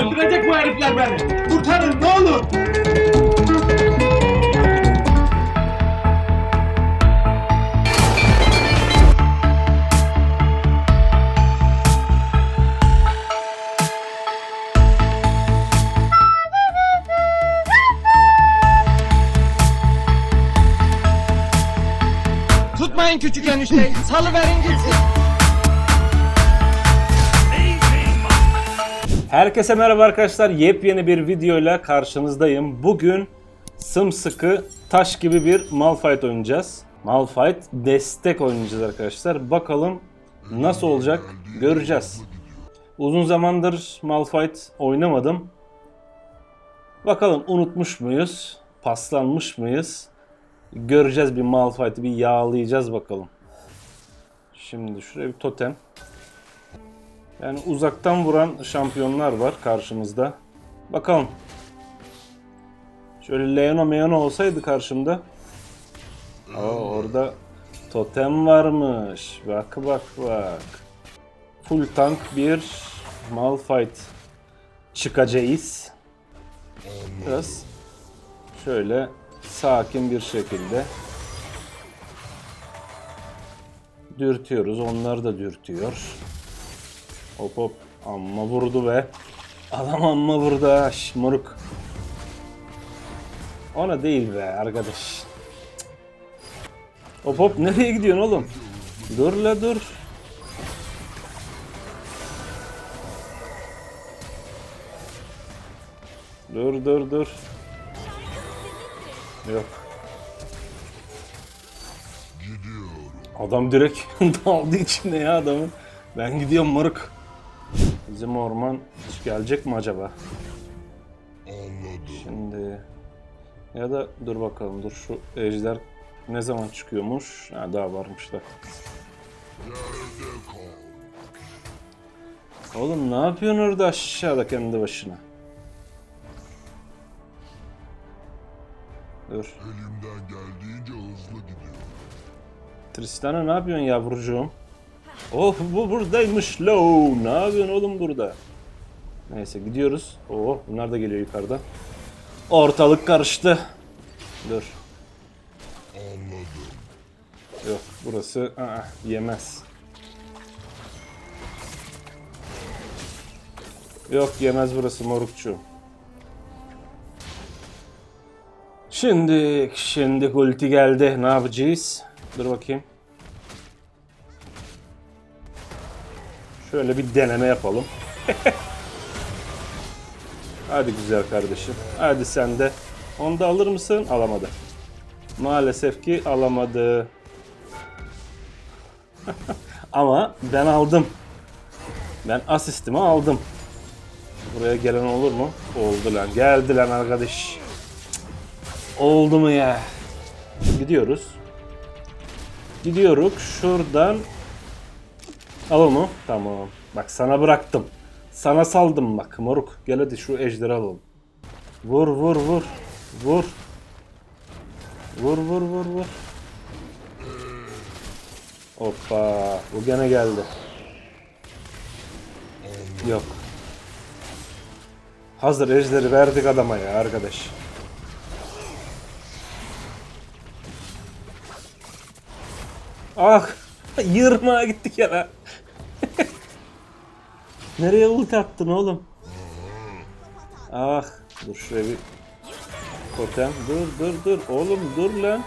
Öldürecek bu herifler beni. Kurtarın ne olur. Tutmayın küçük enişteyi. Salıverin gitsin. Herkese merhaba arkadaşlar. Yepyeni bir videoyla karşınızdayım. Bugün sımsıkı taş gibi bir Malphite oynayacağız. Malphite destek oynayacağız arkadaşlar. Bakalım nasıl olacak göreceğiz. Uzun zamandır Malphite oynamadım. Bakalım unutmuş muyuz? Paslanmış mıyız? Göreceğiz bir Malphite'i bir yağlayacağız bakalım. Şimdi şuraya bir totem. Yani uzaktan vuran şampiyonlar var karşımızda. Bakalım. Şöyle Leona Meona olsaydı karşımda. Aa, orada totem varmış. Bak bak bak. Full tank bir Malphite çıkacağız. Biraz şöyle sakin bir şekilde dürtüyoruz. Onlar da dürtüyor. Hop hop. Amma vurdu be. Adam amma vurdu ha. Şş, moruk. Ona değil be arkadaş. Hop hop nereye gidiyorsun oğlum? Dur la dur. Dur dur dur. Yok. Adam direkt daldı içine ya adamın. Ben gidiyorum moruk. Bizim orman hiç gelecek mi acaba? Şimdi ya da dur bakalım dur şu ejder ne zaman çıkıyormuş? Ha daha varmış da. Oğlum ne yapıyorsun orada aşağıda kendi başına? Dur. Elimden geldiğince hızlı gidiyorum. Tristana ne yapıyorsun yavrucuğum? Oh bu buradaymış lo. Ne yapıyorsun oğlum burada? Neyse gidiyoruz. Oh bunlar da geliyor yukarıda. Ortalık karıştı. Dur. Anladım. Yok burası aa, yemez. Yok yemez burası morukçu. Şimdi şimdi ulti geldi. Ne yapacağız? Dur bakayım. Şöyle bir deneme yapalım. Hadi güzel kardeşim. Hadi sen de. Onu da alır mısın? Alamadı. Maalesef ki alamadı. Ama ben aldım. Ben asistimi aldım. Buraya gelen olur mu? Oldu lan. Geldi lan arkadaş. Oldu mu ya? Gidiyoruz. Gidiyoruz. Şuradan Al onu. Tamam. Bak sana bıraktım. Sana saldım bak moruk. Gel hadi şu ejderi alalım. Vur vur vur. Vur. Vur vur vur vur. Hoppa. Bu gene geldi. Yok. Hazır ejderi verdik adama ya arkadaş. Ah! Yırmağa gittik ya lan. Nereye ulti attın oğlum? Ah! Dur şuraya bir totem. Dur dur dur. Oğlum dur lan.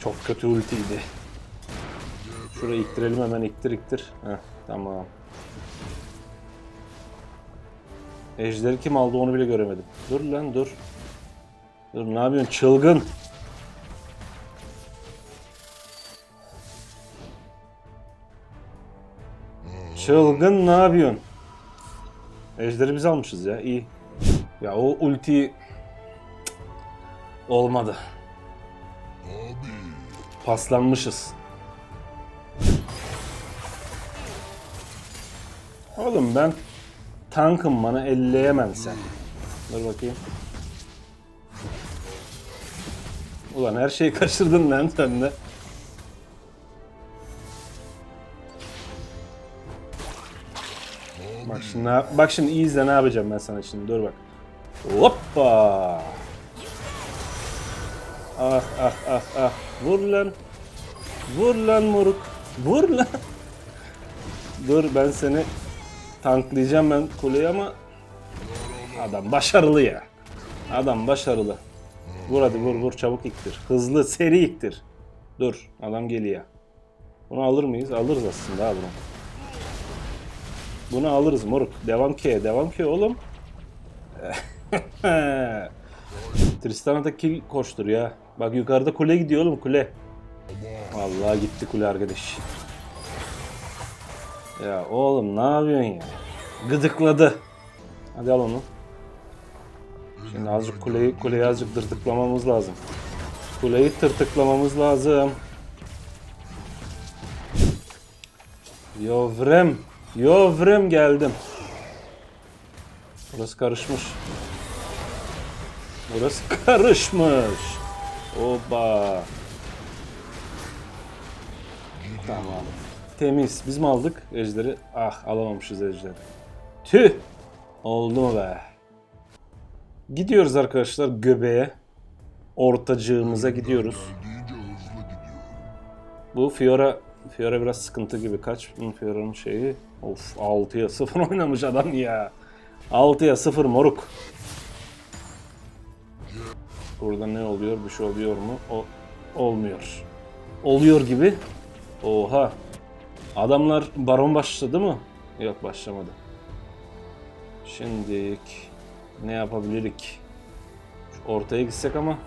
Çok kötü ultiydi. Şurayı iktirelim hemen iktir iktir. Heh, tamam. Ejderi kim aldı onu bile göremedim. Dur lan dur. Dur ne yapıyorsun çılgın. Çılgın ne yapıyorsun? Ejderi biz almışız ya iyi. Ya o ulti olmadı. Paslanmışız. Oğlum ben tankım bana elleyemem sen. Dur bakayım. Ulan her şeyi kaçırdın lan sen de. Bak şimdi bak şimdi iyi izle ne yapacağım ben sana şimdi. Dur bak. Hoppa. Ah ah ah ah. Vur lan. Vur lan moruk. Vur lan. Dur ben seni tanklayacağım ben kuleyi ama adam başarılı ya. Adam başarılı. Vur hadi vur vur çabuk iktir. Hızlı seri iktir. Dur adam geliyor. Bunu alır mıyız? Alırız aslında ha. Bunu alırız moruk. Devam ki, devam ki oğlum. Tristan'a da kill koştur ya. Bak yukarıda kule gidiyor oğlum kule. Vallahi gitti kule arkadaş. Ya oğlum ne yapıyorsun ya? Gıdıkladı. Hadi al onu. Şimdi azıcık kuleyi, kuleyi azıcık tırtıklamamız lazım. Kuleyi tırtıklamamız lazım. Yovrem. Yovrem geldim. Burası karışmış. Burası karışmış. Oba. Tamam. Temiz. Biz mi aldık ejderi? Ah alamamışız ejderi. Tüh. Oldu mu be? Gidiyoruz arkadaşlar göbeğe. Ortacığımıza gidiyoruz. Bu Fiora Fiora biraz sıkıntı gibi. Kaç Fiora'nın şeyi? Of 6'ya 0 oynamış adam ya. 6'ya 0 moruk. Burada ne oluyor? Bir şey oluyor mu? O olmuyor. Oluyor gibi. Oha. Adamlar baron başladı mı? Yok başlamadı. Şimdilik ne yapabilirik? Ortaya gitsek ama.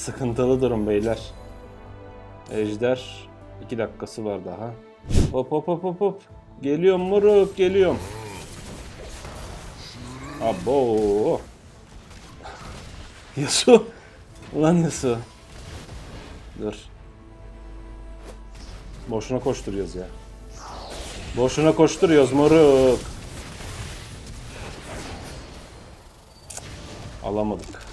Sıkıntılı durum beyler. Ejder 2 dakikası var daha. Hop hop hop hop hop. Geliyorum moruk geliyorum. Abo. Yasu. Ulan Yasu. Dur. Boşuna koşturuyoruz ya. Boşuna koşturuyoruz moruk. Alamadık.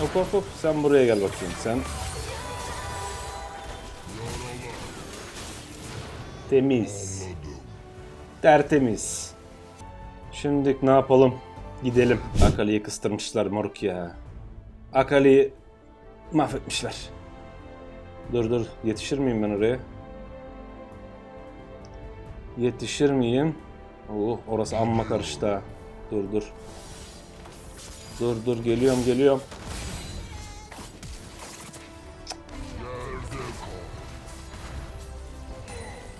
Hop hop hop sen buraya gel bakayım sen. Temiz. Tertemiz. Şimdi ne yapalım? Gidelim. Akali'yi kıstırmışlar moruk ya. Akali'yi mahvetmişler. Dur dur yetişir miyim ben oraya? Yetişir miyim? Oh orası amma karıştı. Dur dur. Dur dur geliyorum geliyorum.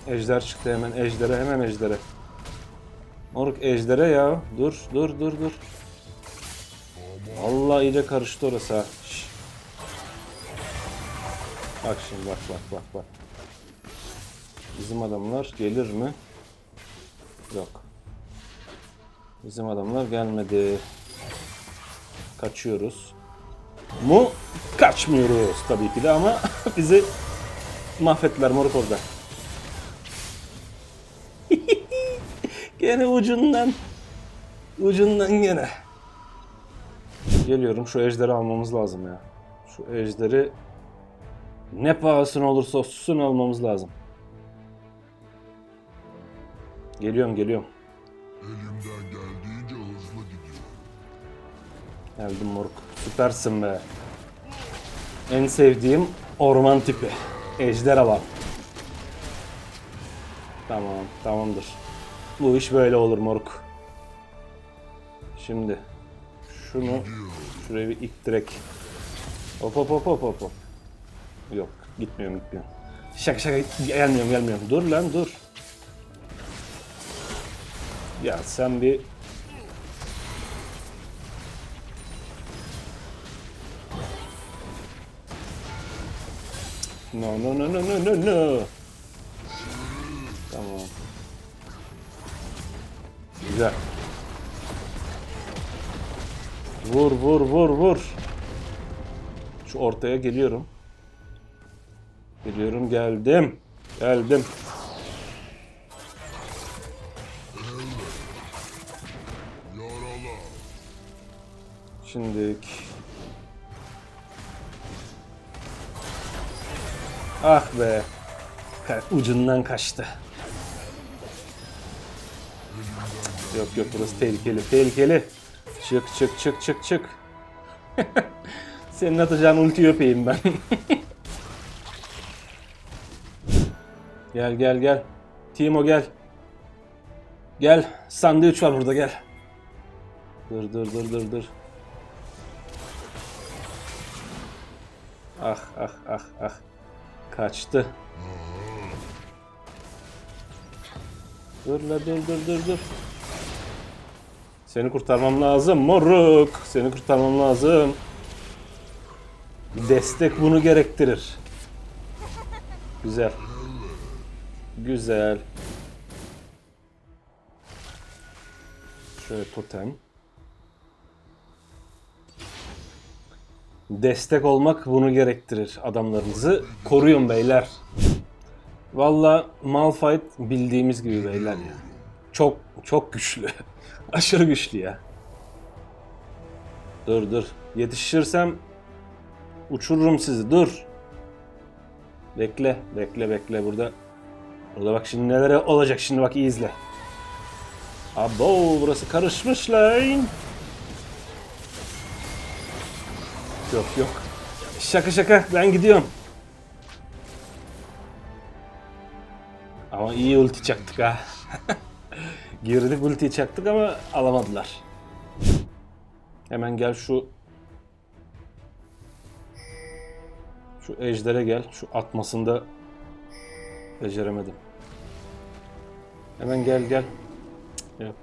Ejder çıktı hemen ejdere hemen ejdere. Moruk ejdere ya. Dur dur dur dur. Allah iyice karıştı orası ha. Bak şimdi bak bak bak bak. Bizim adamlar gelir mi? Yok. Bizim adamlar gelmedi. Kaçıyoruz. Mu? Kaçmıyoruz tabii ki de ama bizi mahvettiler moruk orada. Gene ucundan. Ucundan gene. Geliyorum şu ejderi almamız lazım ya. Şu ejderi ne pahasına olursa olsun almamız lazım. Geliyorum geliyorum. Elimden geldiğince hızlı gidiyor. Geldim moruk. Süpersin be. En sevdiğim orman tipi. Ejder alan. Tamam, tamamdır. Bu iş böyle olur moruk. Şimdi şunu şuraya bir ilk direkt. Hop hop hop hop hop. Yok, gitmiyorum gitmiyorum. Şaka şaka gelmiyorum gelmiyorum. Dur lan dur. Ya sen bir No no no no no no no. Tamam. Güzel. Vur vur vur vur. Şu ortaya geliyorum. Geliyorum geldim. Geldim. Şimdilik. Ah be. Ucundan kaçtı. Yok yok burası tehlikeli. Tehlikeli. Çık çık çık çık çık. Senin atacağın ulti öpeyim ben. gel gel gel. Timo gel. Gel. Sandviç var burada gel. Dur dur dur dur dur. Ah ah ah ah. Kaçtı. Dur la dur dur dur dur. Seni kurtarmam lazım moruk. Seni kurtarmam lazım. Destek bunu gerektirir. Güzel. Güzel. Şöyle totem. Destek olmak bunu gerektirir. Adamlarınızı koruyun beyler. Valla Malphite bildiğimiz gibi beyler ya. Çok çok güçlü. Aşırı güçlü ya. Dur dur. Yetişirsem uçururum sizi. Dur. Bekle, bekle, bekle burada. Burada bak şimdi neler olacak şimdi bak iyi izle. Abo burası karışmış lan. Yok yok. Şaka şaka ben gidiyorum. Ama iyi ulti çaktık ha. Girdik ultiyi çaktık ama alamadılar. Hemen gel şu şu ejdere gel. Şu atmasında beceremedim. Hemen gel gel. Yok.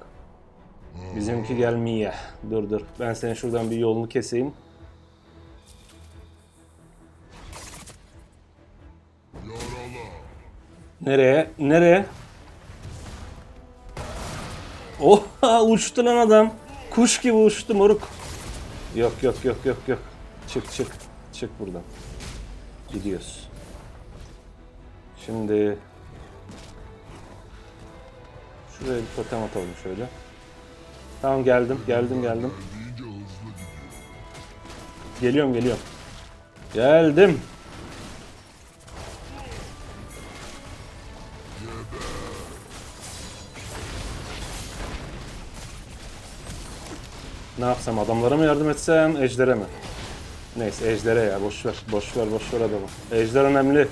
Bizimki gelmiyor. Dur dur. Ben senin şuradan bir yolunu keseyim. Nereye? Nereye? Oha uçtu lan adam. Kuş gibi uçtu moruk. Yok yok yok yok yok. Çık çık. Çık buradan. Gidiyoruz. Şimdi Şuraya bir totem atalım şöyle. Tamam geldim geldim geldim. Geliyorum geliyorum. Geldim. Ne yapsam adamlara mı yardım etsem ejdere mi? Neyse ejdere ya boş ver boş ver boş adamı. Ejder önemli.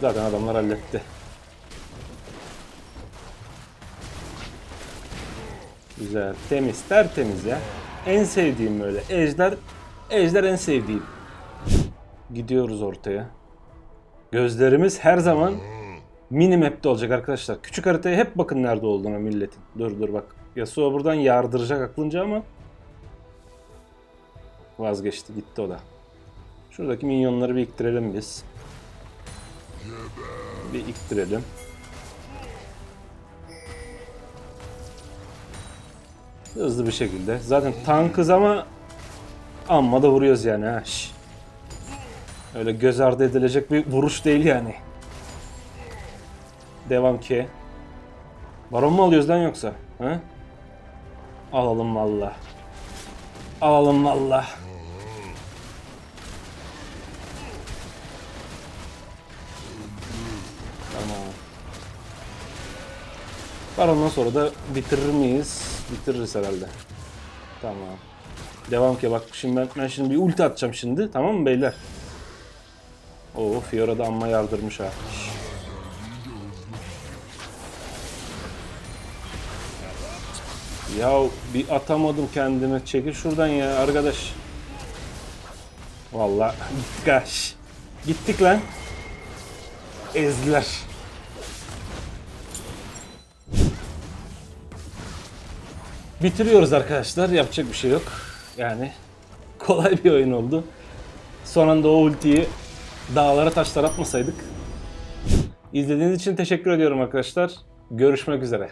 Zaten adamlar halletti. Güzel temiz tertemiz ya. En sevdiğim böyle ejder ejder en sevdiğim. Gidiyoruz ortaya. Gözlerimiz her zaman mini map'te olacak arkadaşlar. Küçük haritaya hep bakın nerede olduğuna milletin. Dur dur bak. Yasuo buradan yardıracak aklınca ama vazgeçti gitti o da. Şuradaki minyonları bir iktirelim biz. Bir iktirelim. Hızlı bir şekilde. Zaten tankız ama amma da vuruyoruz yani ha. Öyle göz ardı edilecek bir vuruş değil yani. Devam ki. Baron mu alıyoruz lan yoksa? Ha? Alalım valla. Alalım valla. Tamam. Baron'dan sonra da bitirir miyiz? Bitiririz herhalde. Tamam. Devam ki bak şimdi ben, ben şimdi bir ulti atacağım şimdi. Tamam mı beyler? Oo Fiora da amma yardırmış ha. Ya bir atamadım kendimi. Çekil şuradan ya arkadaş. Ha. şş. Gittik lan. Ezdiler. Bitiriyoruz arkadaşlar. Yapacak bir şey yok. Yani kolay bir oyun oldu. Son anda o ultiyi dağlara taşlara atmasaydık. İzlediğiniz için teşekkür ediyorum arkadaşlar. Görüşmek üzere.